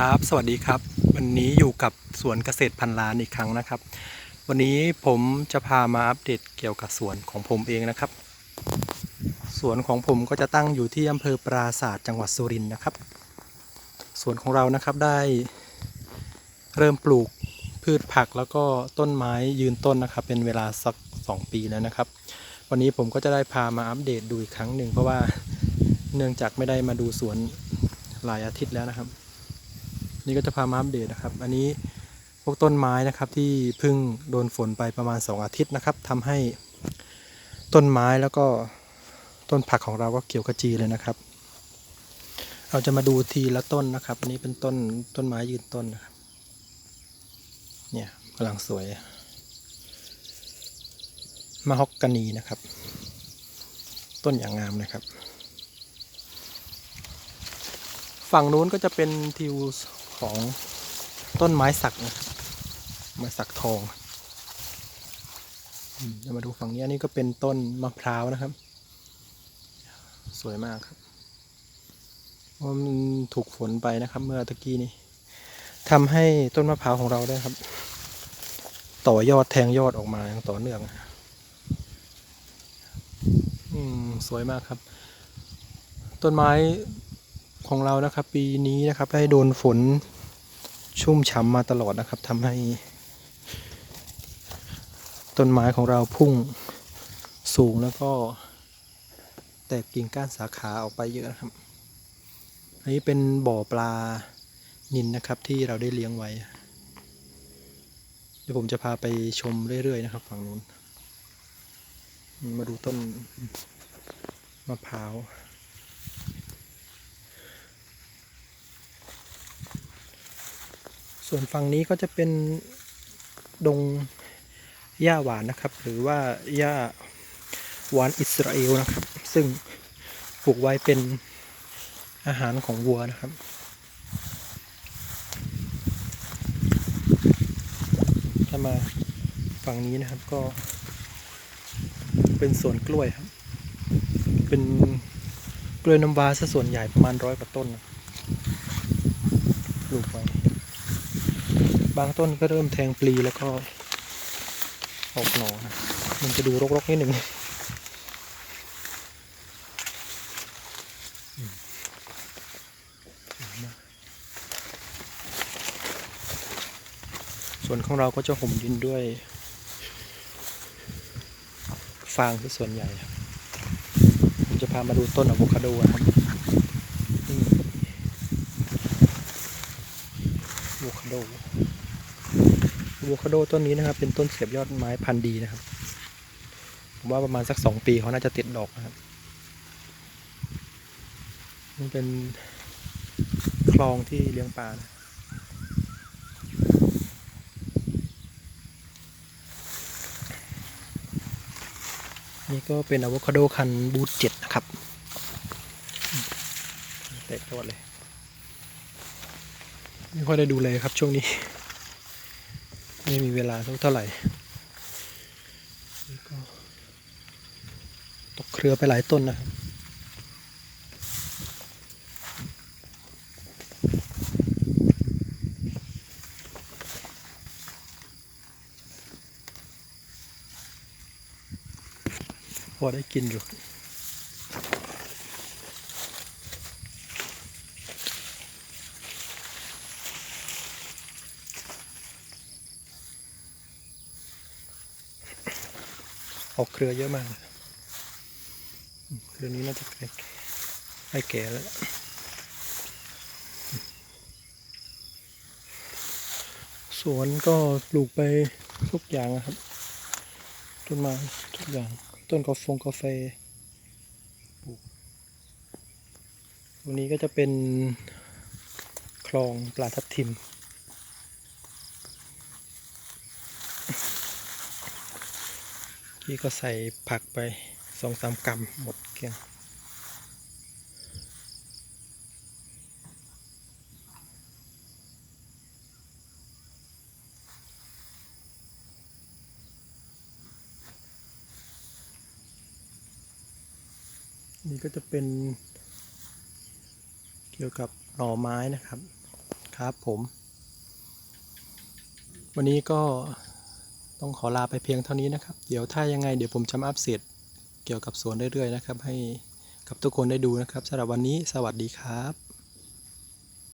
ครับ สวัสดีครับ วันนี้อยู่กับสวนเกษตรพันล้านอีกครั้งนะครับ วันนี้ผมจะพามาอัปเดตเกี่ยวกับสวนของผมเองนะครับ สวนของผมก็จะตั้งอยู่ที่อำเภอปราศาสตร์จังหวัดสุรินทร์นะครับ สวนของเรานะครับได้ เริ่มปลูกพืชผักแล้วก็ต้นไม้ยืนต้นนะครับ เป็นเวลาสัก 2 ปีแล้วนะครับ วันนี้ผมก็จะได้พามาอัปเดตดูอีกครั้งหนึ่งเพราะว่าเนื่องจากไม่ได้มาดูสวนหลายอาทิตย์แล้วนะครับ นี่ก็จะพามาอัปเดตนะครับ อันนี้พวกต้นไม้นะครับที่เพิ่งโดนฝนไปประมาณ 2 อาทิตย์นะครับทำให้ต้นไม้แล้วก็ต้นผักของเราก็เขียวขจีเลยนะครับ เราจะมาดูทีละต้นนะครับ อันนี้เป็นต้นต้นไม้ยืนต้นนะครับเนี่ยกำลังสวยมะฮอกกานีนะครับ ต้นอย่างงามนะครับ ฝั่งนู้นก็จะเป็นทิว ของต้นไม้สักนะครับไม้สักทองเดี๋ยวมาดูฝั่งนี้อันนี้ก็เป็นต้นมะพร้าวนะครับ สวยมากครับเพรามันถูกฝนไปนะครับเมื่อตะกี้นี้ทำให้ต้นมะพร้าวของเราได้ครับ ต่อยอดแทงยอดออกมาอย่างต่อเนื่องอืมสวยมากครับ ต้นไม้ของเรานะครับ ปีนี้นะครับ ได้โดนฝน ชุ่มฉ่ำมาตลอดนะครับทำให้ ต้นไม้ของเราพุ่งสูงแล้วก็ แตกกิ่งก้านสาขาออกไปเยอะนะครับ อันนี้เป็นบ่อปลานินนะครับที่เราได้เลี้ยงไว้ เดี๋ยวผมจะพาไปชมเรื่อยๆนะครับ ฝั่งนู้น มาดูต้นมะพร้าว ส่วนฝั่งนี้ก็จะเป็นดงหญ้าหวานนะครับ หรือว่าหญ้าหวานอิสราเอลนะครับ ซึ่งปลูกไว้เป็นอาหารของวัวนะครับ ถ้ามาฝั่งนี้นะครับก็ เป็นสวนกล้วยครับ เป็นกล้วยน้ำว้าซะส่วนใหญ่ประมาณร้อยกว่าต้นปลูกไว้ บางต้นก็เริ่มแทงปลีแล้วก็ออกหนอนะมันจะดูรกๆนิดหนึ่งส่วนของเราก็จะห่มดินด้วยฟางที่ส่วนใหญ่ครับผมจะพามาดูต้นอะโวคาโดนะครับนี่อะโวคาโด อะโวคาโดต้นนี้นะครับ เป็นต้นเสียบยอดไม้พันธุ์ดีนะครับ ผมว่าประมาณสักสองปีเขาน่าจะติดดอกนะครับมันเป็นคลองที่เลี้ยงปลานะนี่ก็เป็นอะโวคาโดคันบูทเจ็ดนะครับอืมแตกยอดเลย ไม่ค่อยได้ดูเลยครับช่วงนี้ ไม่มีเวลาสักเท่าไหร่ตกเครือไปหลายต้นนะครับพอได้กินอยู่ ออกเครือเยอะมากเครือนี้น่าจะใกล้ใกล้แก่แล้วสวนก็ปลูกไปทุกอย่างนะครับ ต้นไม้ทุกอย่าง ต้นกาแฟกาแฟปลูกตรงนี้ก็จะเป็นคลองปลาทับทิม พี่ก็ใส่ผักไปสองสามกรัมหมดเกลี้ยงนี่ก็จะเป็นเกี่ยวกับหน่อไม้นะครับ ครับผม วันนี้ก็ ต้องขอลาไปเพียงเท่านี้นะครับ เดี๋ยวถ้ายังไงเดี๋ยวผมจะมาอัปเดตเกี่ยวกับสวนเรื่อยๆนะครับ ให้กับทุกคนได้ดูนะครับสำหรับวันนี้สวัสดีครับ